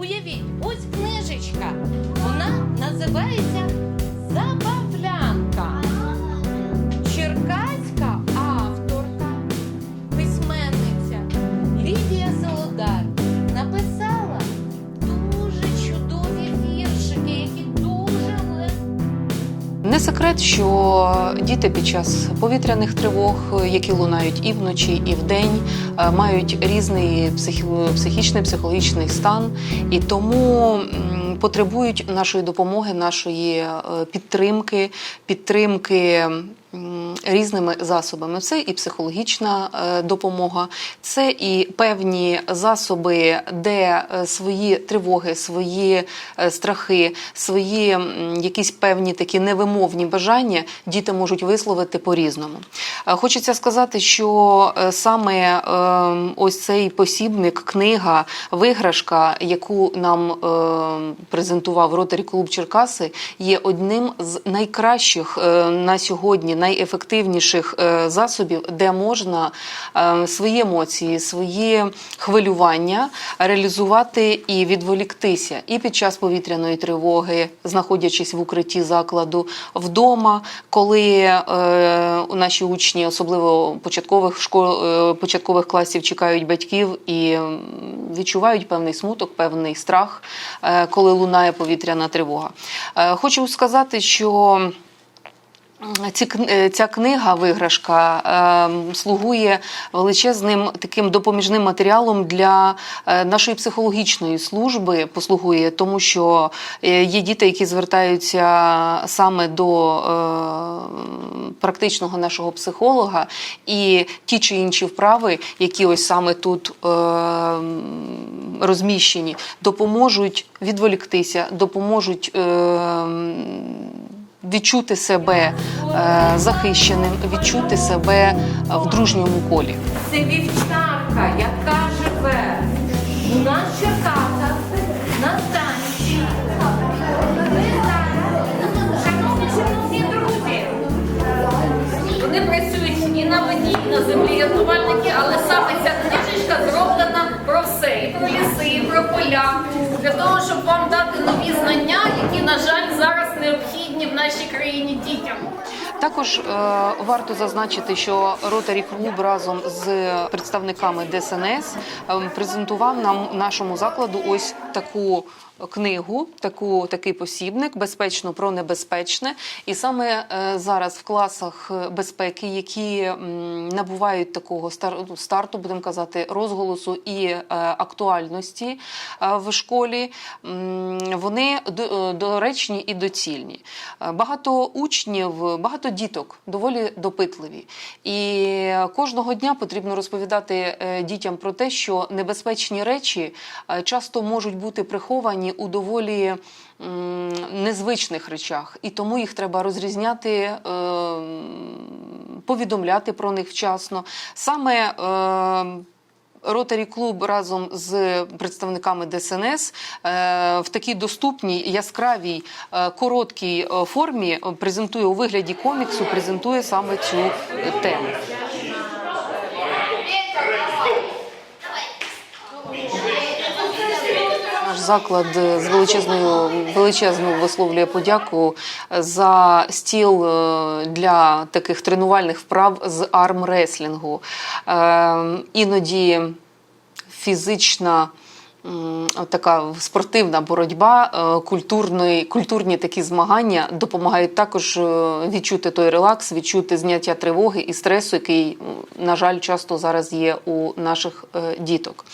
уявіть, ось книжечка. Вона називається Не секрет, що діти під час повітряних тривог, які лунають і вночі, і вдень, е, мають різний психі- психічний, психологічний стан, і тому потребують нашої допомоги, нашої е, підтримки, підтримки. Різними засобами це і психологічна е, допомога, це і певні засоби, де е, свої тривоги, свої страхи, свої якісь певні такі невимовні бажання діти можуть висловити по-різному. Хочеться сказати, що саме е, ось цей посібник, книга, виграшка, яку нам е, презентував Ротарі Клуб Черкаси, є одним з найкращих е, на сьогодні, найефективніших е, засобів, де можна е, свої емоції, свої хвилювання реалізувати і відволіктися. І під час повітряної тривоги, знаходячись в укритті закладу, вдома, коли наші учні, особливо початкових школ, початкових класів, чекають батьків і відчувають певний смуток, певний страх, коли лунає повітряна тривога. Е, Хочу сказати, що. Е, ця книга виграшка е, слугує величезним таким допоміжним матеріалом для е, нашої психологічної служби. Послугує, тому що е, є діти, які звертаються саме до практичного нашого психолога, і ті чи інші вправи, які ось саме тут е, розміщені, допоможуть відволіктися, допоможуть. Е, відчути себе е, захищеним, відчути себе в дружньому колі. Це вівчарка, яка живе у нас в нашій країні дітям. Також е, варто зазначити, що Ротарі Клуб разом з представниками ДСНС е, презентував нам нашому закладу ось таку. Книгу, таку такий посібник, безпечно про небезпечне, і саме е, зараз в класах е, безпеки, які набувають такого ну, старту, будемо казати, розголосу і е, актуальності в школі, вони доречні і доцільні. Багато учнів, багато діток доволі допитливі. І кожного дня потрібно розповідати дітям про те, що небезпечні речі часто можуть бути приховані у доволі незвичних речах, і тому їх треба розрізняти, е, повідомляти про них вчасно. Саме е, Ротарі клуб разом з представниками ДСНС е, в такій доступній, яскравій, е, короткій е, формі е, презентує у вигляді коміксу, презентує саме цю е, тему. Заклад з величезною величезною висловлює подяку за стіл е, для таких тренувальних вправ з армреслінгу. Е, Іноді фізична. Така спортивна боротьба, е, культурний, культурні такі змагання допомагають також відчути той релакс, відчути зняття тривоги і стресу, який, на жаль, часто зараз є у наших діток.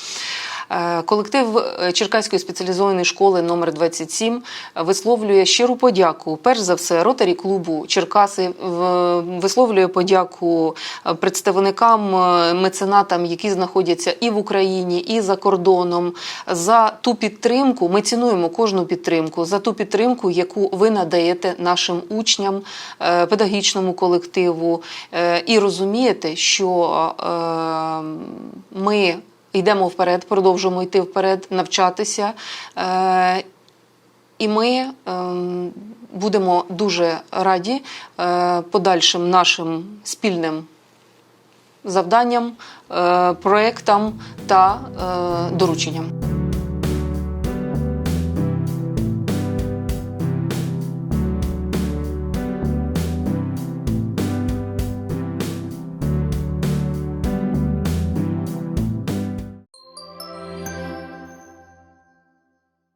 Е, Колектив е, Черкаської спеціалізованої школи номер 27 висловлює щиру подяку. Перш за все, ротарі клубу Черкаси висловлює подяку е, представникам, е, меценатам, які знаходяться і в Україні, і за кордоном, за ту підтримку. Ми цінуємо кожну підтримку, за ту підтримку, яку ви надаєте нашим учням, е, педагогічному колективу, Е, і розумієте, що е, ми йдемо вперед, продовжуємо йти вперед, навчатися. Е, і ми ем, будемо дуже раді е, подальшим нашим спільним завданням, е, проектам та дорученням.